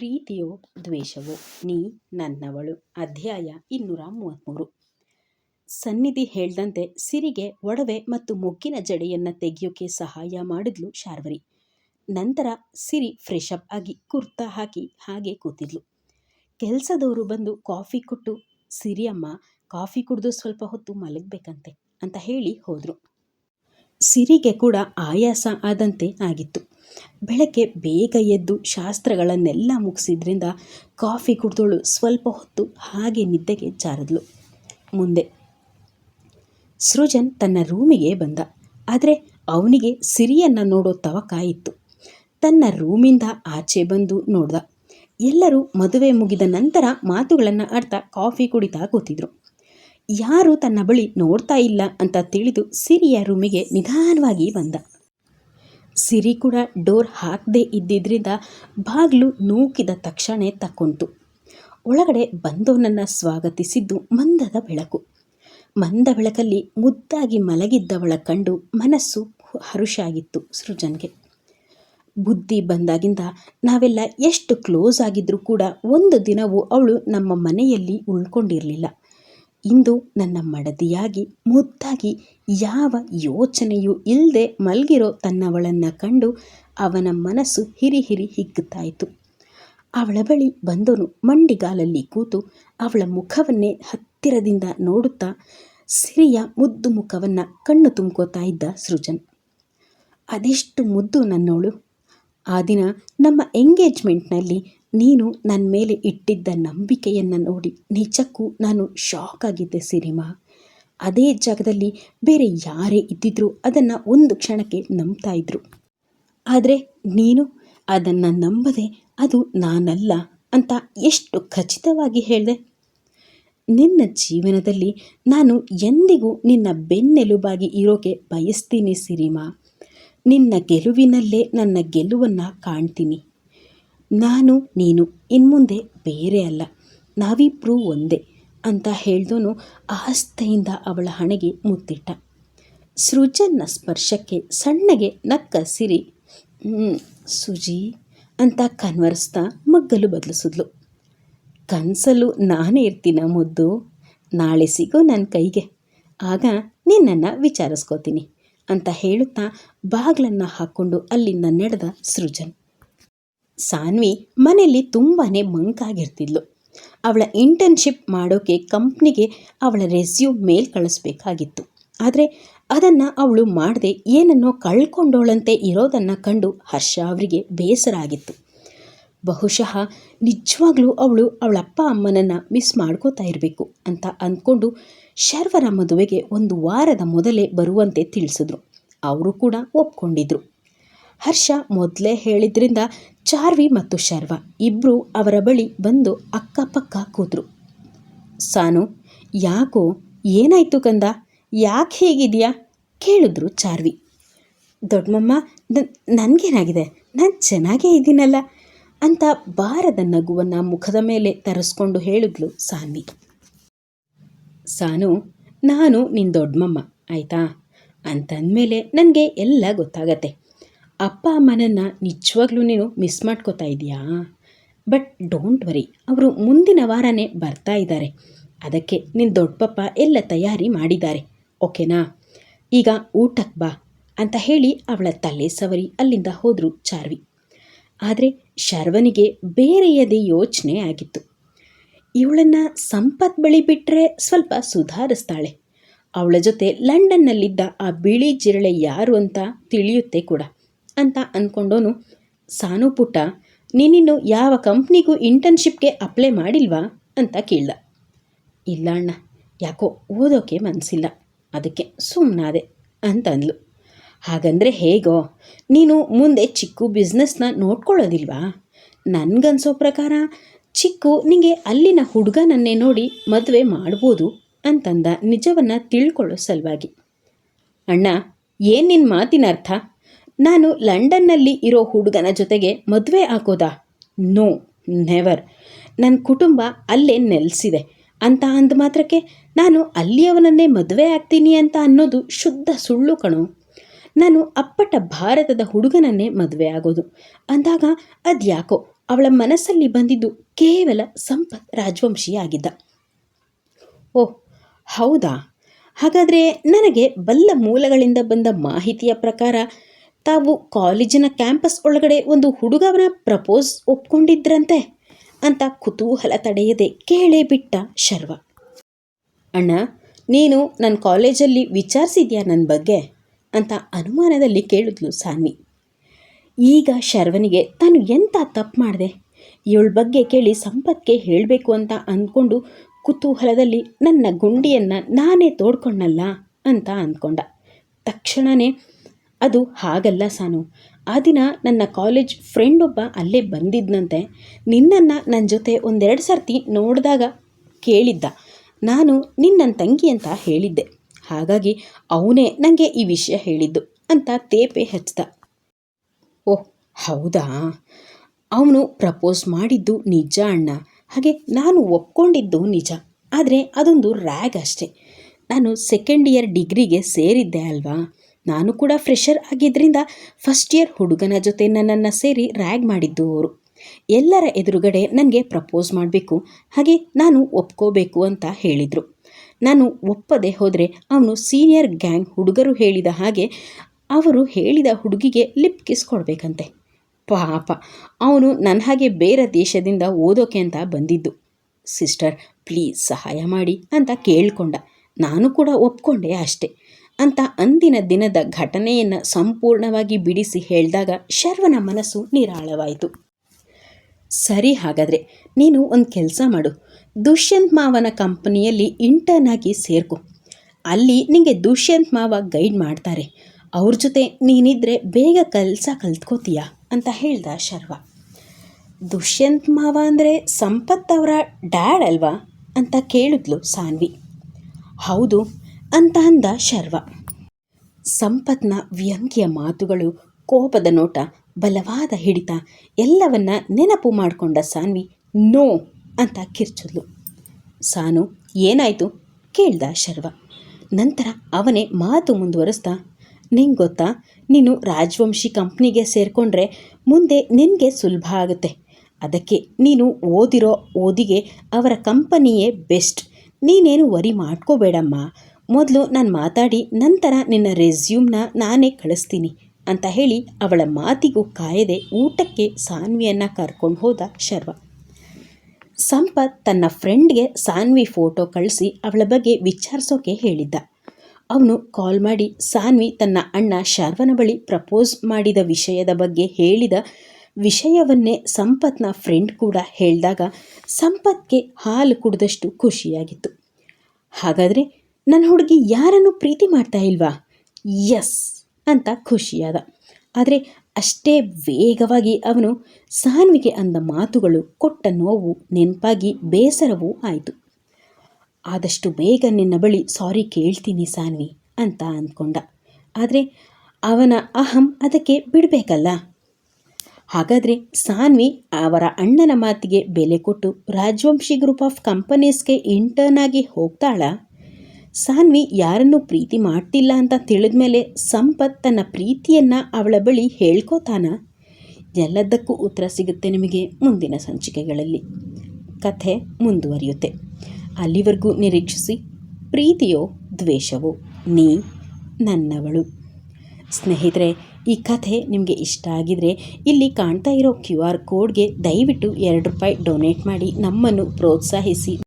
ಪ್ರೀತಿಯೋ ದ್ವೇಷವೋ ನೀ ನನ್ನವಳು. ಅಧ್ಯಾಯ ಇನ್ನೂರ ಮೂವತ್ತ್ಮೂರು ಸನ್ನಿಧಿ ಹೇಳ್ದಂತೆ ಸಿರಿಗೆ, ಒಡವೆ ಮತ್ತು ಮೊಗ್ಗಿನ ಜಡೆಯನ್ನು ತೆಗೆಯೋಕೆ ಸಹಾಯ ಮಾಡಿದ್ಲು ಶಾರ್ವರಿ. ನಂತರ ಸಿರಿ ಫ್ರೆಶ್ ಅಪ್ ಆಗಿ ಕುರ್ತಾ ಹಾಕಿ ಹಾಗೆ ಕೂತಿದ್ಲು. ಕೆಲಸದವರು ಬಂದು ಕಾಫಿ ಕೊಟ್ಟು, ಸಿರಿಯಮ್ಮ, ಕಾಫಿ ಕುಡಿದು ಸ್ವಲ್ಪ ಹೊತ್ತು ಮಲಗಬೇಕಂತೆ ಅಂತ ಹೇಳಿ ಹೋದರು. ಸಿರಿಗೆ ಕೂಡ ಆಯಾಸ ಆದಂತೆ ಆಗಿತ್ತು. ಬೆಳಗ್ಗೆ ಬೇಗ ಎದ್ದು ಶಾಸ್ತ್ರಗಳನ್ನೆಲ್ಲ ಮುಗಿಸಿದ್ರಿಂದ ಕಾಫಿ ಕುಡಿದೋಳು ಸ್ವಲ್ಪ ಹೊತ್ತು ಹಾಗೆ ನಿದ್ದೆಗೆ ಜಾರದ್ಲು. ಮುಂದೆ, ಸೃಜನ್ ತನ್ನ ರೂಮಿಗೆ ಬಂದ. ಆದರೆ ಅವನಿಗೆ ಸಿರಿಯನ್ನು ನೋಡೋ ತವಕ ಇತ್ತು. ತನ್ನ ರೂಮಿಂದ ಆಚೆ ಬಂದು ನೋಡ್ದ. ಎಲ್ಲರೂ ಮದುವೆ ಮುಗಿದ ನಂತರ ಮಾತುಗಳನ್ನು ಆಡ್ತಾ ಕಾಫಿ ಕುಡಿತಾ ಕೂತಿದ್ರು. ಯಾರು ತನ್ನ ಬಳಿ ನೋಡ್ತಾ ಇಲ್ಲ ಅಂತ ತಿಳಿದು ಸಿರಿಯ ರೂಮಿಗೆ ನಿಧಾನವಾಗಿ ಬಂದ. ಸಿರಿ ಕೂಡ ಡೋರ್ ಹಾಕದೇ ಇದ್ದಿದ್ದರಿಂದ ಬಾಗಿಲು ನೂಕಿದ ತಕ್ಷಣ ತಕ್ಕೊಂತು. ಒಳಗಡೆ ಬಂದವನನ್ನು ಸ್ವಾಗತಿಸಿದ್ದು ಮಂದದ ಬೆಳಕು. ಮಂದ ಬೆಳಕಲ್ಲಿ ಮುದ್ದಾಗಿ ಮಲಗಿದ್ದವಳ ಕಂಡು ಮನಸ್ಸು ಹರುಷಾಗಿತ್ತು ಸೃಜನ್ಗೆ. ಬುದ್ಧಿ ಬಂದಾಗಿಂದ ನಾವೆಲ್ಲ ಎಷ್ಟು ಕ್ಲೋಸ್ ಆಗಿದ್ರೂ ಕೂಡ ಒಂದು ದಿನವೂ ಅವಳು ನಮ್ಮ ಮನೆಯಲ್ಲಿ ಉಳ್ಕೊಂಡಿರಲಿಲ್ಲ. ಇಂದು ನನ್ನ ಮಡದಿಯಾಗಿ, ಮುದ್ದಾಗಿ ಯಾವ ಯೋಚನೆಯೂ ಇಲ್ಲದೆ ಮಲಗಿರೋ ತನ್ನವಳನ್ನು ಕಂಡು ಅವನ ಮನಸ್ಸು ಹಿರಿ ಹಿರಿ ಹಿಗ್ಗುತ್ತಾಯಿತು ಅವಳ ಬಳಿ ಬಂದವನು ಮಂಡಿಗಾಲಲ್ಲಿ ಕೂತು ಅವಳ ಮುಖವನ್ನೇ ಹತ್ತಿರದಿಂದ ನೋಡುತ್ತಾ ಸಿರಿಯ ಮುದ್ದು ಮುಖವನ್ನು ಕಣ್ಣು ತುಂಬ್ಕೋತಾ ಇದ್ದ ಸೃಜನ್. ಅದೆಷ್ಟು ಮುದ್ದು ನನ್ನೋಳು. ಆ ದಿನ ನಮ್ಮ ಎಂಗೇಜ್ಮೆಂಟ್ನಲ್ಲಿ ನೀನು ನನ್ನ ಮೇಲೆ ಇಟ್ಟಿದ್ದ ನಂಬಿಕೆಯನ್ನು ನೋಡಿ ನಿಜಕ್ಕೂ ನಾನು ಶಾಕ್ ಆಗಿದ್ದೆ ಸಿನಿಮಾ. ಅದೇ ಜಾಗದಲ್ಲಿ ಬೇರೆ ಯಾರೇ ಇದ್ದಿದ್ರು ಅದನ್ನು ಒಂದು ಕ್ಷಣಕ್ಕೆ ನಂಬ್ತಾ ಇದ್ರು. ಆದರೆ ನೀನು ಅದನ್ನು ನಂಬದೆ ಅದು ನಾನಲ್ಲ ಅಂತ ಎಷ್ಟು ಖಚಿತವಾಗಿ ಹೇಳಿದೆ. ನಿನ್ನ ಜೀವನದಲ್ಲಿ ನಾನು ಎಂದಿಗೂ ನಿನ್ನ ಬೆನ್ನೆಲುಬಾಗಿ ಇರೋಕೆ ಬಯಸ್ತೀನಿ ಸಿರಿಮಾ ನಿನ್ನ ಗೆಲುವಿನಲ್ಲೇ ನನ್ನ ಗೆಲುವನ್ನು ಕಾಣ್ತೀನಿ. ನಾನು, ನೀನು, ಇನ್ಮುಂದೆ ಬೇರೆ ಅಲ್ಲ. ನಾವಿಬ್ಬರೂ ಒಂದೇ ಅಂತ ಹೇಳ್ದೋನು ಆಸ್ತೆಯಿಂದ ಅವಳ ಹಣೆಗೆ ಮುತ್ತಿಟ್ಟ. ಸೃಜನ್ನ ಸ್ಪರ್ಶಕ್ಕೆ ಸಣ್ಣಗೆ ನಕ್ಕ ಸಿರಿ ಸುಜಿ ಅಂತ ಕನ್ವರ್ಸ್ತಾ ಮಗ್ಗಲು ಬದಲಿಸಿದ್ಲು. ಕನಸಲು ನಾನೇ ಇರ್ತೀನ ಮುದ್ದು? ನಾಳೆ ಸಿಗೋ ನನ್ನ ಕೈಗೆ. ಆಗ ನಿನ್ನನ್ನು ವಿಚಾರಿಸ್ಕೋತೀನಿ ಅಂತ ಹೇಳುತ್ತಾ ಬಾಗ್ಲನ್ನು ಹಾಕ್ಕೊಂಡು ಅಲ್ಲಿಂದ ನಡೆದ ಸೃಜನ್. ಸಾನ್ವಿ ಮನೆಯಲ್ಲಿ ತುಂಬಾ ಮಂಕಾಗಿರ್ತಿದ್ಲು. ಅವಳ ಇಂಟರ್ನ್ಶಿಪ್ ಮಾಡೋಕೆ ಕಂಪ್ನಿಗೆ ಅವಳ ರೆಸ್ಯೂಮ್ ಮೇಲ್ ಕಳಿಸ್ಬೇಕಾಗಿತ್ತು. ಆದರೆ ಅದನ್ನು ಅವಳು ಮಾಡದೆ ಏನನ್ನೋ ಕಳ್ಕೊಂಡೋಳಂತೆ ಇರೋದನ್ನು ಕಂಡು ಹರ್ಷ ಅವರಿಗೆ ಬೇಸರ ಆಗಿತ್ತು. ಬಹುಶಃ ನಿಜವಾಗ್ಲೂ ಅವಳು ಅವಳಪ್ಪ ಅಮ್ಮನನ್ನು ಮಿಸ್ ಮಾಡ್ಕೋತಾ ಇರಬೇಕು ಅಂತ ಅಂದ್ಕೊಂಡು ಶರ್ವರ ಮದುವೆಗೆ ಒಂದು ವಾರದ ಮೊದಲೇ ಬರುವಂತೆ ತಿಳಿಸಿದ್ರು. ಅವರು ಕೂಡ ಒಪ್ಕೊಂಡಿದ್ರು. ಹರ್ಷ ಮೊದಲೇ ಹೇಳಿದ್ರಿಂದ ಚಾರ್ವಿ ಮತ್ತು ಶರ್ವ ಇಬ್ಬರು ಅವರ ಬಳಿ ಬಂದು ಅಕ್ಕಪಕ್ಕ ಕೂತರು ಸಾನು, ಯಾಕೋ ಏನಾಯ್ತು ಕಂದ? ಯಾಕೆ ಹೇಗಿದೆಯಾ? ಕೇಳಿದ್ರು ಚಾರ್ವಿ. ದೊಡ್ಡಮ್ಮ ನನಗೇನಾಗಿದೆ? ನಾನು ಚೆನ್ನಾಗೇ ಇದ್ದೀನಲ್ಲ ಅಂತ ಬಾರದ ನಗುವನ್ನು ಮುಖದ ಮೇಲೆ ತರಿಸ್ಕೊಂಡು ಹೇಳಿದ್ಲು ಸಾನ್ವಿ. ಸಾನು, ನಾನು ನಿನ್ನ ದೊಡ್ಡಮ್ಮ ಆಯಿತಾ? ಅಂತಂದಮೇಲೆ ನನಗೆ ಎಲ್ಲ ಗೊತ್ತಾಗತ್ತೆ. ಅಪ್ಪ ಅಮ್ಮನನ್ನು ನಿಜವಾಗ್ಲೂ ನೀನು ಮಿಸ್ ಮಾಡ್ಕೋತಾ ಇದೆಯಾ? ಬಟ್ ಡೋಂಟ್ ವರಿ ಅವರು ಮುಂದಿನ ವಾರನೇ ಬರ್ತಾ ಇದ್ದಾರೆ. ಅದಕ್ಕೆ ನಿನ್ನ ದೊಡ್ಡಪ್ಪ ಎಲ್ಲ ತಯಾರಿ ಮಾಡಿದ್ದಾರೆ, ಓಕೆನಾ? ಈಗ ಊಟಕ್ಕೆ ಬಾ ಅಂತ ಹೇಳಿ ಅವಳ ತಲೆ ಸವರಿ ಅಲ್ಲಿಂದ ಹೋದರು ಚಾರ್ವಿ. ಆದರೆ ಶರ್ವನಿಗೆ ಬೇರೆಯದೇ ಯೋಚನೆ ಆಗಿತ್ತು. ಇವಳನ್ನು ಸಂಪತ್ ಬಳಿ ಬಿಟ್ಟರೆ ಸ್ವಲ್ಪ ಸುಧಾರಿಸ್ತಾಳೆ. ಅವಳ ಜೊತೆ ಲಂಡನ್ನಲ್ಲಿದ್ದ ಆ ಬಿಳಿ ಜಿರಳೆ ಯಾರು ಅಂತ ತಿಳಿಯುತ್ತೆ ಕೂಡ. ಅಂತ ಅಂದ್ಕೊಂಡೋನು ಸಾನು ಪುಟ್ಟ, ನೀನಿನ್ನು ಯಾವ ಕಂಪ್ನಿಗೂ ಇಂಟರ್ನ್ಶಿಪ್ಗೆ ಅಪ್ಲೈ ಮಾಡಿಲ್ವಾ? ಅಂತ ಕೇಳ್ದ. ಇಲ್ಲ ಅಣ್ಣ, ಯಾಕೋ ಓದೋಕೆ ಮನಸ್ಸಿಲ್ಲ ಅದಕ್ಕೆ ಸುಮ್ಮನಾದೆ ಅಂತಂದ್ಲು ಹಾಗಂದರೆ ಹೇಗೋ, ನೀನು ಮುಂದೆ ಚಿಕ್ಕು ಬಿಸ್ನೆಸ್ನ ನೋಡ್ಕೊಳ್ಳೋದಿಲ್ವಾ? ನನಗನ್ಸೋ ಪ್ರಕಾರ, ಚಿಕ್ಕು ನಿಮಗೆ ಅಲ್ಲಿನ ಹುಡುಗನನ್ನೇ ನೋಡಿ ಮದುವೆ ಮಾಡ್ಬೋದು ಅಂತಂದ ನಿಜವನ್ನು ತಿಳ್ಕೊಳ್ಳೋ ಸಲುವಾಗಿ. ಅಣ್ಣ, ಏನು ನಿನ್ನ ಮಾತಿನ ಅರ್ಥ ನಾನು ಲಂಡನ್ನಲ್ಲಿ ಇರೋ ಹುಡುಗನ ಜೊತೆಗೆ ಮದುವೆ ಆಗೋದಾ? No, never. ನನ್ನ ಕುಟುಂಬ ಅಲ್ಲೇ ನೆಲೆಸಿದೆ. ಅಂತ ಅಂದ ಮಾತ್ರಕ್ಕೆ ನಾನು ಅಲ್ಲಿಯವನನ್ನೇ ಮದುವೆ ಆಗ್ತೀನಿ ಅಂತ ಅನ್ನೋದು ಶುದ್ಧ ಸುಳ್ಳು ಕಣೋ. ನಾನು ಅಪ್ಪಟ ಭಾರತದ ಹುಡುಗನನ್ನೇ ಮದುವೆ ಆಗೋದು. ಅಂದಾಗ ಅದ್ಯಾಕೋ ಅವಳ ಮನಸ್ಸಲ್ಲಿ ಬಂದಿದ್ದು ಕೇವಲ ಸಂಪತ್ ರಾಜವಂಶಿಯಾಗಿದ್ದ ಓಹ್ ಹೌದಾ? ಹಾಗಾದರೆ ನನಗೆ ಬಲ್ಲ ಮೂಲಗಳಿಂದ ಬಂದ ಮಾಹಿತಿಯ ಪ್ರಕಾರ ತಾವು ಕಾಲೇಜಿನ ಕ್ಯಾಂಪಸ್ ಒಳಗಡೆ ಒಂದು ಹುಡುಗವನ ಪ್ರಪೋಸ್ ಒಪ್ಕೊಂಡಿದ್ರಂತೆ ಅಂತ ಕುತೂಹಲ ತಡೆಯದೆ ಕೇಳೇ ಬಿಟ್ಟ ಶರ್ವ. ಅಣ್ಣ, ನೀನು ನನ್ನ ಕಾಲೇಜಲ್ಲಿ ವಿಚಾರಿಸಿದ್ಯಾ ನನ್ನ ಬಗ್ಗೆ? ಅಂತ ಅನುಮಾನದಲ್ಲಿ ಕೇಳಿದ್ಲು ಸಾನ್ವಿ. ಈಗ ಶರ್ವನಿಗೆ ತಾನು ಎಂಥ ತಪ್ಪು ಮಾಡಿದೆ? ಇವಳ ಬಗ್ಗೆ ಕೇಳಿ ಸಂಪತ್ಗೆ ಹೇಳಬೇಕು ಅಂತ ಅಂದ್ಕೊಂಡು ಕುತೂಹಲದಲ್ಲಿ ನನ್ನ ಗುಂಡಿಯನ್ನು ನಾನೇ ತೋಡ್ಕೊಂಡಲ್ಲ ಅಂತ ಅಂದ್ಕೊಂಡ ತಕ್ಷಣವೇ ಅದು ಹಾಗಲ್ಲ ಸಾನು. ಆ ದಿನ ನನ್ನ ಕಾಲೇಜ್ ಫ್ರೆಂಡ್ ಒಬ್ಬ ಅಲ್ಲೇ ಬಂದಿದ್ದನಂತೆ ನಿನ್ನನ್ನು ನನ್ನ ಜೊತೆ ಒಂದೆರಡು ಸರ್ತಿ ನೋಡಿದಾಗ ಕೇಳಿದ್ದ. ನಾನು ನಿನ್ನ ತಂಗಿ ಅಂತ ಹೇಳಿದ್ದೆ. ಹಾಗಾಗಿ ಅವನೇ ನನಗೆ ಈ ವಿಷಯ ಹೇಳಿದ್ದು ಅಂತ ತೇಪೆ ಹಚ್ಚಿದ. ಓಹ್ ಹೌದಾ? ಅವನು ಪ್ರಪೋಸ್ ಮಾಡಿದ್ದು ನಿಜ ಅಣ್ಣ. ಹಾಗೆ ನಾನು ಒಪ್ಕೊಂಡಿದ್ದು ನಿಜ. ಆದರೆ ಅದೊಂದು ರ್ಯಾಗ್ ಅಷ್ಟೆ. ನಾನು ಸೆಕೆಂಡ್ ಇಯರ್ ಡಿಗ್ರಿಗೆ ಸೇರಿದ್ದೆ ಅಲ್ವಾ? ನಾನು ಕೂಡ ಫ್ರೆಷರ್ ಆಗಿದ್ದರಿಂದ ಫಸ್ಟ್ ಇಯರ್ ಹುಡುಗನ ಜೊತೆ ನನ್ನನ್ನು ಸೇರಿ ರ್ಯಾಗ್ ಮಾಡಿದ್ದು ಅವರು. ಎಲ್ಲರ ಎದುರುಗಡೆ ನನಗೆ ಪ್ರಪೋಸ್ ಮಾಡಬೇಕು, ಹಾಗೆ ನಾನು ಒಪ್ಕೋಬೇಕು ಅಂತ ಹೇಳಿದರು. ನಾನು ಒಪ್ಪದೆ ಹೋದರೆ ಅವನು ಸೀನಿಯರ್ ಗ್ಯಾಂಗ್ ಹುಡುಗರು ಹೇಳಿದ ಹಾಗೆ ಅವರು ಹೇಳಿದ ಹುಡುಗಿಗೆ ಲಿಪ್ ಕಿಸ್ ಕೊಡಬೇಕಂತೆ. ಪಾಪ, ಅವನು ನನ್ನ ಹಾಗೆ ಬೇರೆ ದೇಶದಿಂದ ಓದೋಕೆ ಅಂತ ಬಂದಿದ್ದು. ಸಿಸ್ಟರ್ ಪ್ಲೀಸ್ ಸಹಾಯ ಮಾಡಿ ಅಂತ ಕೇಳಿಕೊಂಡ. ನಾನು ಕೂಡ ಒಪ್ಕೊಂಡೆ ಅಷ್ಟೆ. ಅಂತ ಅಂದಿನ ದಿನದ ಘಟನೆಯನ್ನು ಸಂಪೂರ್ಣವಾಗಿ ಬಿಡಿಸಿ ಹೇಳಿದಾಗ ಶರ್ವನ ಮನಸ್ಸು ನಿರಾಳವಾಯಿತು. ಸರಿ ಹಾಗಾದರೆ, ನೀನು ಒಂದು ಕೆಲಸ ಮಾಡು. ದುಷ್ಯಂತ್ ಮಾವನ ಕಂಪನಿಯಲ್ಲಿ ಇಂಟರ್ನ್ ಆಗಿ ಸೇರ್ಕೊ. ಅಲ್ಲಿ ನಿಮಗೆ ದುಷ್ಯಂತ್ ಮಾವ ಗೈಡ್ ಮಾಡ್ತಾರೆ. ಅವ್ರ ಜೊತೆ ನೀನಿದ್ರೆ ಬೇಗ ಕೆಲಸ ಕಲ್ತ್ಕೋತೀಯ ಅಂತ ಹೇಳ್ದ ಶರ್ವ. ದುಷ್ಯಂತ್ ಮಾವ ಅಂದರೆ ಸಂಪತ್ ಅವರ ಡ್ಯಾಡ್ ಅಲ್ವಾ ಅಂತ ಕೇಳಿದ್ಲು ಸಾನ್ವಿ. ಹೌದು ಅಂತ ಅಂದ ಶರ್ವ. ಸಂಪತ್ನ ವ್ಯಂಗ್ಯ ಮಾತುಗಳು, ಕೋಪದ ನೋಟ, ಬಲವಾದ ಹಿಡಿತ, ಎಲ್ಲವನ್ನ ನೆನಪು ಮಾಡಿಕೊಂಡ ಸಾನ್ವಿ, ನೋ ಅಂತ ಕಿರ್ಚಿದ್ಲು. ಸಾನು, ಏನಾಯಿತು? ಕೇಳ್ದ ಶರ್ವ. ನಂತರ ಅವನೇ ಮಾತು ಮುಂದುವರಿಸ್ತಾ ನಿಂಗೆ ಗೊತ್ತಾ? ನೀನು ರಾಜವಂಶಿ ಕಂಪ್ನಿಗೆ ಸೇರಿಕೊಂಡ್ರೆ ಮುಂದೆ ನಿನಗೆ ಸುಲಭ ಆಗುತ್ತೆ. ಅದಕ್ಕೆ ನೀನು ಓದಿರೋ ಓದಿಗೆ ಅವರ ಕಂಪನಿಯೇ ಬೆಸ್ಟ್. ನೀನೇನು ವರಿ ಮಾಡ್ಕೋಬೇಡಮ್ಮ. ಮೊದಲು ನಾನು ಮಾತಾಡಿ ನಂತರ ನಿನ್ನ ರೆಸ್ಯೂಮ್ನ ನಾನೇ ಕಳಿಸ್ತೀನಿ ಅಂತ ಹೇಳಿ ಅವಳ ಮಾತಿಗೂ ಕಾಯದೆ ಊಟಕ್ಕೆ ಸಾನ್ವಿಯನ್ನು ಕರ್ಕೊಂಡು ಹೋದ ಶರ್ವ. ಸಂಪತ್ ತನ್ನ ಫ್ರೆಂಡ್ಗೆ ಸಾನ್ವಿ ಫೋಟೋ ಕಳಿಸಿ ಅವಳ ಬಗ್ಗೆ ವಿಚಾರಿಸೋಕೆ ಹೇಳಿದ್ದ. ಅವನು ಕಾಲ್ ಮಾಡಿ ಸಾನ್ವಿ ತನ್ನ ಅಣ್ಣ ಶರ್ವನ ಬಳಿ ಪ್ರಪೋಸ್ ಮಾಡಿದ ವಿಷಯದ ಬಗ್ಗೆ ಹೇಳಿದ ವಿಷಯವನ್ನೇ ಸಂಪತ್ನ ಫ್ರೆಂಡ್ ಕೂಡ ಹೇಳಿದಾಗ ಸಂಪತ್ಗೆ ಹಾಲು ಕುಡಿದಷ್ಟು ಖುಷಿಯಾಗಿತ್ತು. ಹಾಗಾದರೆ ನನ್ನ ಹುಡುಗಿ ಯಾರನ್ನು ಪ್ರೀತಿ ಮಾಡ್ತಾ ಇಲ್ವಾ? ಎಸ್ ಅಂತ ಖುಷಿಯಾದ. ಆದರೆ ಅಷ್ಟೇ ವೇಗವಾಗಿ ಅವನು ಸಾನ್ವಿಗೆ ಅಂದ ಮಾತುಗಳು ಕೊಟ್ಟ ನೋವು, ನೆನಪಾಗಿ ಬೇಸರವೂ ಆಯಿತು. ಆದಷ್ಟು ಬೇಗ ನಿನ್ನ ಬಳಿ ಸಾರಿ ಕೇಳ್ತೀನಿ ಸಾನ್ವಿ ಅಂತ ಅಂದ್ಕೊಂಡ. ಆದರೆ ಅವನ ಅಹಂ ಅದಕ್ಕೆ ಬಿಡಬೇಕಲ್ಲ? ಹಾಗಾದರೆ ಸಾನ್ವಿ ಅವರ ಅಣ್ಣನ ಮಾತಿಗೆ ಬೆಲೆ ಕೊಟ್ಟು ರಾಜವಂಶಿ ಗ್ರೂಪ್ ಆಫ್ ಕಂಪನೀಸ್ಗೆ ಇಂಟರ್ನ್ ಆಗಿ ಹೋಗ್ತಾಳಾ? ಸಾನ್ವಿ ಯಾರನ್ನು ಪ್ರೀತಿ ಮಾಡ್ತಿಲ್ಲ ಅಂತ ತಿಳಿದ ಮೇಲೆ ಸಂಪತ್ ತನ್ನ ಪ್ರೀತಿಯನ್ನು ಅವಳ ಬಳಿ ಹೇಳ್ಕೋತಾನ. ಎಲ್ಲದಕ್ಕೂ ಉತ್ತರ ಸಿಗುತ್ತೆ ನಿಮಗೆ ಮುಂದಿನ ಸಂಚಿಕೆಗಳಲ್ಲಿ. ಕಥೆ ಮುಂದುವರಿಯುತ್ತೆ. ಅಲ್ಲಿವರೆಗೂ ನಿರೀಕ್ಷಿಸಿ. ಪ್ರೀತಿಯೋ ದ್ವೇಷವೋ, ನೀ ನನ್ನವಳು. ಸ್ನೇಹಿತರೆ, ಈ ಕಥೆ ನಿಮಗೆ ಇಷ್ಟ ಆಗಿದರೆ ಇಲ್ಲಿ ಕಾಣ್ತಾ ಇರೋ ಕ್ಯೂ ಆರ್ ಕೋಡ್ಗೆ ದಯವಿಟ್ಟು ಎರಡು ರೂಪಾಯಿ ಡೊನೇಟ್ ಮಾಡಿ ನಮ್ಮನ್ನು ಪ್ರೋತ್ಸಾಹಿಸಿ.